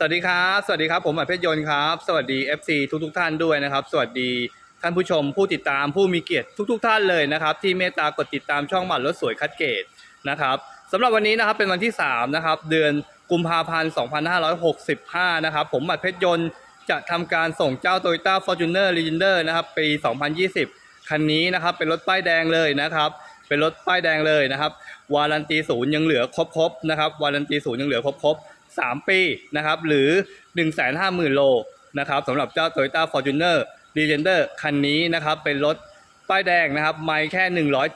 สวัสดีครับ สวัสดีครับ ผมหมายเพชรยนต์ครับ สวัสดี FC ทุกทุกท่านด้วยนะครับ สวัสดีท่านผู้ชมผู้ติดตามผู้มีเกียรติทุกๆท่านเลยนะครับ ที่เมตตากดติดตามช่องหมัดรถสวยคัดเกตนะครับสำหรับวันนี้นะครับเป็นวันที่3นะครับเดือนกุมภาพันธ์2565 นะครับ ผมหมัดเพชรยนต์จะทำการส่งเจ้า Toyota Fortuner Legender นะครับปี 2020 คันนี้นะครับเป็นรถป้ายแดงเลยนะครับเป็นรถป้ายแดงเลยนะครับวารันตีศูนย์ยังเหลือครบๆนะครับวารันตีศูนย์ยังเหลือครบๆ 3 ปีนะครับหรือ 150,000 โลนะครับสำหรับเจ้า Toyota Fortuner Legender คันนี้นะครับเป็นรถป้ายแดงนะครับไม่แค่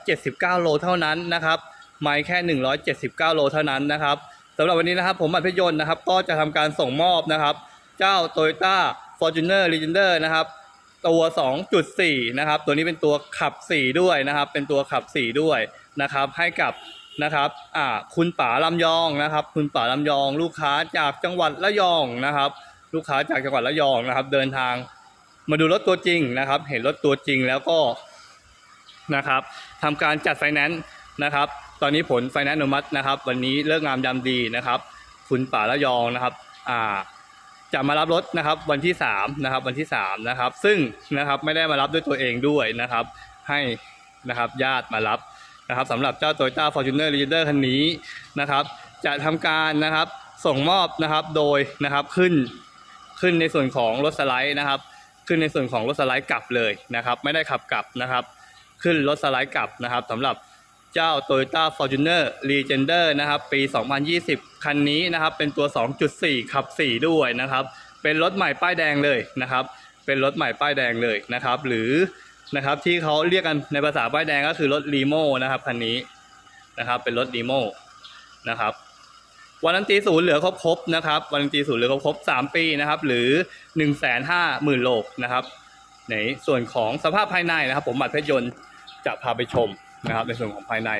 179 โลเท่านั้นนะครับไม่แค่ 179 โลเท่านั้นนะครับสำหรับวันนี้นะครับผมอัจพยนต์นะครับก็จะทำการส่งมอบนะครับ เจ้า Toyota Fortuner Legender นะครับตัว 2.4 นะครับ ตัวนี้เป็นตัวขับ 4 ด้วยนะครับ เป็นตัวขับ 4 ด้วยนะครับ ให้กับ นะครับอ่าคุณป๋าลำยองนะครับ คุณป๋าลำยอง ลูกค้าจากจังหวัดระยองนะครับ ลูกค้าจากจังหวัดระยองนะครับ เดินทางมาดูรถตัวจริงนะครับ เห็นรถตัวจริงแล้วก็นะครับทำการจัดไฟแนนซ์นะครับ ตอนนี้ผลไฟแนนซ์อนุมัตินะครับ วันนี้เลิกงามยามดีนะครับ คุณป๋าระยองนะครับอ่าจะมารับรถนะครับวันที่3นะครับวันที่3นะครับ ซึ่งนะครับไม่ได้มารับด้วยตัวเองด้วยนะครับ ให้นะครับญาติมารับ นะครับสำหรับเจ้า Toyota Fortuner Legender คันนี้นะครับจะทำการนะครับส่งมอบนะครับโดยนะครับขึ้นขึ้นในส่วนของรถสไลด์นะครับ ขึ้นในส่วนของรถสไลด์กลับเลยนะครับ ไม่ได้ขับกลับนะครับ ขึ้นรถสไลด์กลับนะครับสำหรับเจ้า Toyota Fortuner Legender นะครับ ปี 2020 คันนี้นะครับเป็นตัว 2.4 ขับ 4 ด้วยนะครับ เป็นรถใหม่ป้ายแดงเลยนะครับ เป็นรถใหม่ป้ายแดงเลยนะครับ หรือ นะครับ ที่เขาเรียกกันในภาษาป้ายแดงก็คือรถรีโมนะครับคันนี้นะครับ เป็นรถรีโมนะครับวันนันตีศูนย์เหลือครบครบนะครับวันนันตีศูนย์เหลือครบครบๆ3ปีนะครับ หรือ1 5 0 0 0 0โลนะครับในส่วนของสภาพภายในนะครับ ผมบัตรเพชรยนต์จะพาไปชมนะครับ ในส่วนของภายใน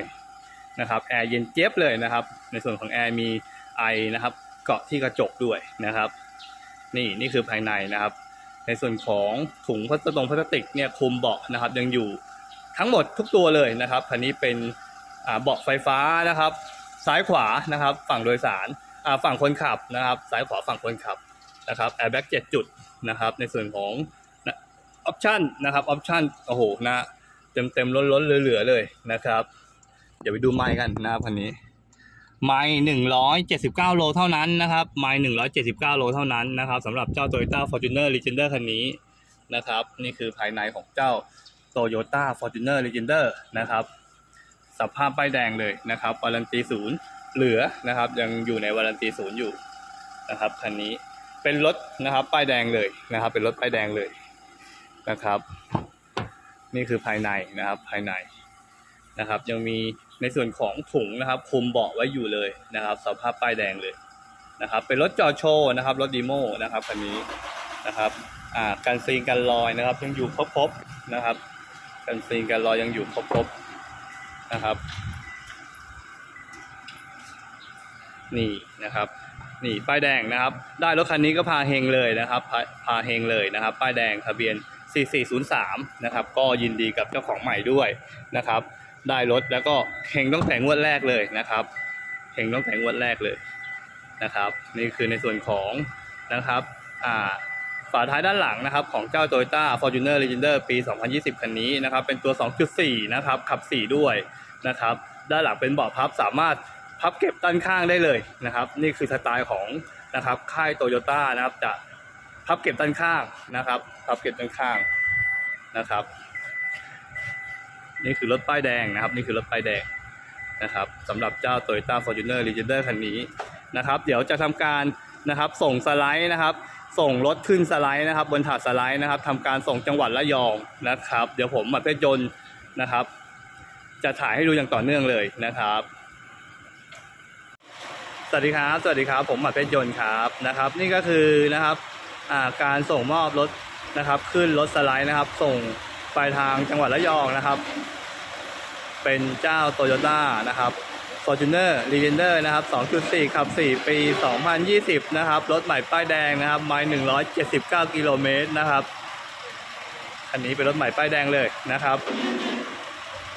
นะครับแอร์เย็นเจี๊ยบเลยนะครับ ในส่วนของแอร์มีไอนะครับ เกาะที่กระจกด้วยนะครับ นี่นี่คือภายในนะครับ ในส่วนของถุงพลาสติกพลาสติกเนี่ยคลุมเบาะนะครับ ยังอยู่ทั้งหมดทุกตัวเลยนะครับคันนี้เป็นเบาะไฟฟ้านะครับ ซ้ายขวานะครับ ฝั่งโดยสารฝั่งคนขับนะครับ ซ้ายขวาฝั่งคนขับนะครับแอร์แบ็กเจ็ดจุดนะครับ ในส่วนของออปชันนะครับออปชันโอ้โหนะเต็มเต็มล้นล้นเหลือๆเลยนะครับ เดี๋ยวไปดูไม้กันนะครับคันนี้ ไม้หนึ่งร้อยเจ็ดสิบเก้าโลเท่านั้นนะครับไม้หนึ่งร้อยเจ็ดสิบเก้าโลเท่านั้นนะครับสำหรับเจ้า Toyota Fortuner Legender คันนี้นะครับนี่คือภายในของเจ้า Toyota Fortuner Legender นะครับสภาพป้ายแดงเลยนะครับวารันตีศูนย์เหลือนะครับยังอยู่ในวารันตีศูนย์อยู่นะครับคันนี้เป็นรถนะครับป้ายแดงเลยนะครับ เป็นรถป้ายแดงเลยนะครับ นี่คือภายในนะครับภายในนะครับ ยังมี ในส่วนของถุงนะครับคุมเบาะไว้อยู่เลยนะครับ สภาพป้ายแดงเลยนะครับ เป็นรถจอดโชว์นะครับรถดีโมนะครับคันนี้นะครับอ่ากันซีนกันรอยนะครับ ยังอยู่ครบๆนะครับ กันซีนกันรอยยังอยู่ครบๆนะครับ นี่นะครับนี่ป้ายแดงนะครับ ได้รถคันนี้ก็พาเฮงเลยนะครับ พาพาเฮงเลยนะครับ ป้ายแดงทะเบียน 4403 นะครับ ก็ยินดีกับเจ้าของใหม่ด้วยนะครับ ได้รถแล้วก็เฮงต้องแต่งวดแรกเลยนะครับเฮงต้องแต่งวดแรกเลยนะครับ นี่คือในส่วนของนะครับอ่าฝาท้ายด้านหลังนะครับของเจ้า Toyota Fortuner Legender ปี 2020 คันนี้นะครับเป็นตัว 2.4 นะครับขับ 4 ด้วยนะครับด้านหลังเป็นเบาะพับสามารถพับเก็บด้านข้างได้เลยนะครับ นี่คือสไตล์ของนะครับค่ายโตโยต้านะครับจะพับเก็บด้านข้างนะครับ พับเก็บด้านข้างนะครับ นี่คือรถป้ายแดงนะครับ นี่คือรถป้ายแดงนะครับสำหรับเจ้า Toyota Fortuner Legender คันนี้นะครับ เดี๋ยวจะทำการนะครับ ส่งสไลด์นะครับ ส่งรถขึ้นสไลด์นะครับ บนถาดสไลด์นะครับทำการส่งจังหวัดระยองนะครับ เดี๋ยวผมมาเพชรยนต์นะครับ จะถ่ายให้ดูอย่างต่อเนื่องเลยนะครับสวัสดีครับ สวัสดีครับ ผมหมัดเพชรยนต์ครับนะครับ นี่ก็คือนะครับการส่งมอบรถนะครับ ขึ้นรถสไลด์นะครับ ส่ง ปลายทางจังหวัดระยองนะครับ เป็นเจ้าโตโยต้านะครับ Fortuner Legender นะครับ 2.4 ขับ 4 ปี 2020 นะครับ รถใหม่ป้ายแดงนะครับไมล์179 กิโลเมตรนะครับคันนี้เป็นรถใหม่ป้ายแดงเลยนะครับ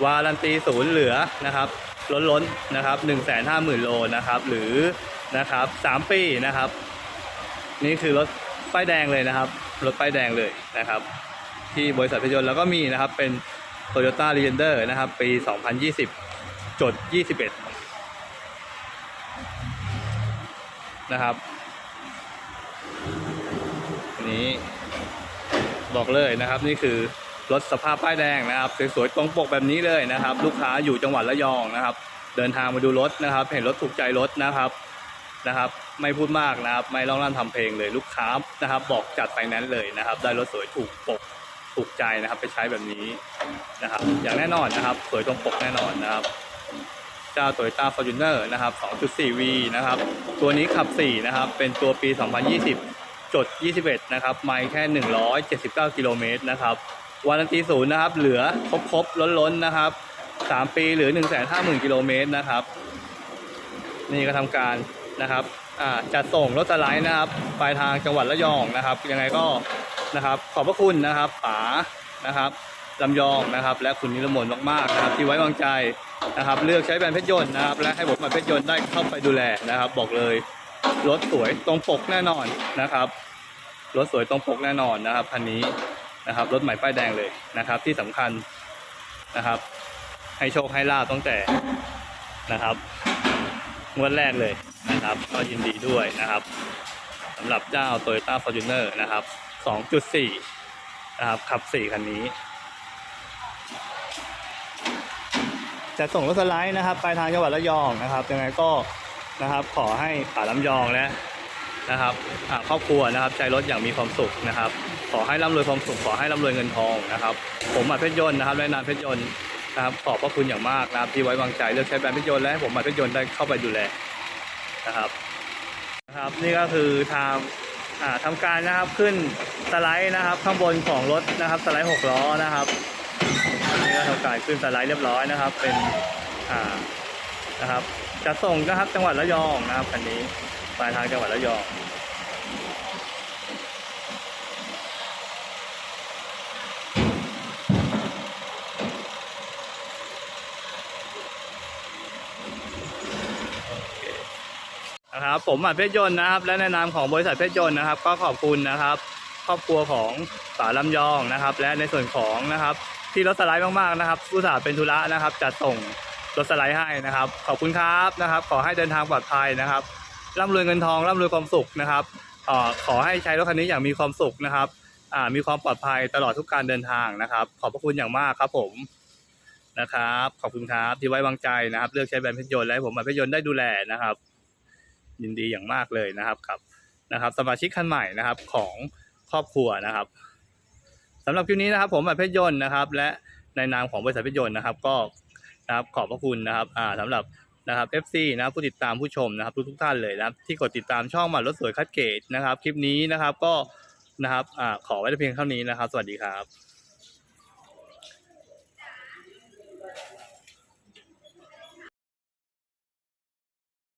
วารันตีศูนย์เหลือนะครับล้นล้นๆนะครับ1 5 0 0 0 0โลนะครับ หรือนะครับ3ปีนะครับ นี่คือรถป้ายแดงเลยนะครับ รถป้ายแดงเลยนะครับ ที่บริษัทพยนต์แล้วก็มีนะครับเป็น Toyota l e g e n d e r นะครับ ปี 2020 จด 21 นะครับนนี้บอกเลยนะครับนี่คือรถสภาพป้ายแดงนะครับสวยๆตรงปกแบบนี้เลยนะครับ ลูกค้าอยู่จังหวัดระยองนะครับ เดินทางมาดูรถนะครับ เห็นรถถูกใจรถนะครับนะครับ ไม่พูดมากนะครับ ไม่ร้องร่ำทำเพลงเลยลูกค้านะครับ บอกจัดไฟแนนซ์เลยนะครับ ได้รถสวยถูกปก ถูกใจนะครับ ไปใช้แบบนี้นะครับ อย่างแน่นอนนะครับ สวยตรงปกแน่นอนนะครับเจ้า Toyota Fortuner นะครับ 2.4V นะครับ ตัวนี้ขับ 4 นะครับ เป็นตัวปี 2020 จด 21 นะครับ ไมล์แค่ 179 กิโลเมตรนะครับ วารันตีศูนย์นะครับ เหลือครบครบล้นล้นๆนะครับ 3 ปีหลือ 150,000 กิโลเมตรนะครับ นี่ก็ทำการนะครับ อ่า จัดส่งรถสไลด์นะครับ ปลายทางจังหวัดระยองนะครับ ยังไงก็ นะครับ ขอบพระคุณนะครับป๋านะครับลำยองนะครับ และคุณนิรมนมากๆนะครับ ที่ไว้วางใจนะครับ เลือกใช้แบรนด์เพชรยนต์นะครับ และให้ผมมาเพชรยนต์ได้เข้าไปดูแลนะครับ บอกเลยรถสวยตรงปกแน่นอนนะครับรถสวยตรงปกแน่นอนนะครับคันนี้นะครับรถใหม่ป้ายแดงเลยนะครับ ที่สำคัญนะครับ ให้โชคให้ลาบตั้งแต่นะครับงวดแรกเลยนะครับ ก็ยินดีด้วยนะครับสำหรับเจ้า Toyota Fortuner นะครับ 2.4 นะครับขับ 4 คันนี้ จะส่งรถสไลด์นะครับ ไปทางจังหวัดระยองนะครับ ยังไงก็นะครับขอให้ป่าลำยองและนะครับครอบครัวนะครับใจรถอย่างมีความสุขนะครับ ขอให้ร่ำรวยความสุขขอให้ร่ำรวยเงินทองนะครับ ผมมาเพชรยนต์นะครับและนามเพชรยนต์นะครับขอบพระคุณอย่างมากนะครับที่ไว้วางใจเลือกใช้แบรนด์เพชรยนต์และให้ผมมาเพชรยนต์ได้เข้าไปดูแลนะครับนะครับ นี่ก็คือทำอ่าทำการนะครับขึ้น สไลด์นะครับ ข้างบนของรถนะครับ สไลด์หกล้อนะครับนี่ก็ทำการขึ้นสไลด์เรียบร้อยนะครับ เป็นอ่านะครับ จะส่งนะครับจังหวัดระยองนะครับคันนี้ปลายทางจังหวัดระยองนะครับผมหมัดเพชรยนต์นะครับ และในนามของบริษัทเพชรยนต์นะครับ ก็ขอบคุณนะครับ ครอบครัวของสาลำยองนะครับ และในส่วนของนะครับที่รถสไลด์มากๆนะครับ ผู้สาเป็นธุระนะครับจัดส่งรถสไลด์ให้นะครับ ขอบคุณครับนะครับ ขอให้เดินทางปลอดภัยนะครับร่ำรวยเงินทองร่ำรวยความสุขนะครับอขอให้ใช้รถคันนี้อย่างมีความสุขนะครับมีความปลอดภัยตลอดทุกการเดินทางนะครับ ขอบพระคุณอย่างมากครับผมนะครับ ขอบคุณครับที่ไว้วางใจนะครับ เลือกใช้แบรนด์เพชรยนต์และผมมาเพชรยนต์ได้ดูแลนะครับ ยินดีอย่างมากเลยนะครับกับนะครับ สมาชิกคันใหม่นะครับของ ครอบครัวนะครับสำหรับคลิปนี้นะครับ ผมอภิเพชรยนต์นะครับ และในนามของบริษัทเพชรยนต์นะครับ ก็นะครับขอบพระคุณนะครับอ่าสำหรับนะครับ FC นะครับผู้ติดตามผู้ชมนะครับ ทุกทุกท่านเลยนะครับ ที่กดติดตามช่องหมัดรถสวยคัดเกตนะครับ คลิปนี้นะครับก็นะครับอ่าขอไว้เพียงเท่านี้นะครับ สวัสดีครับ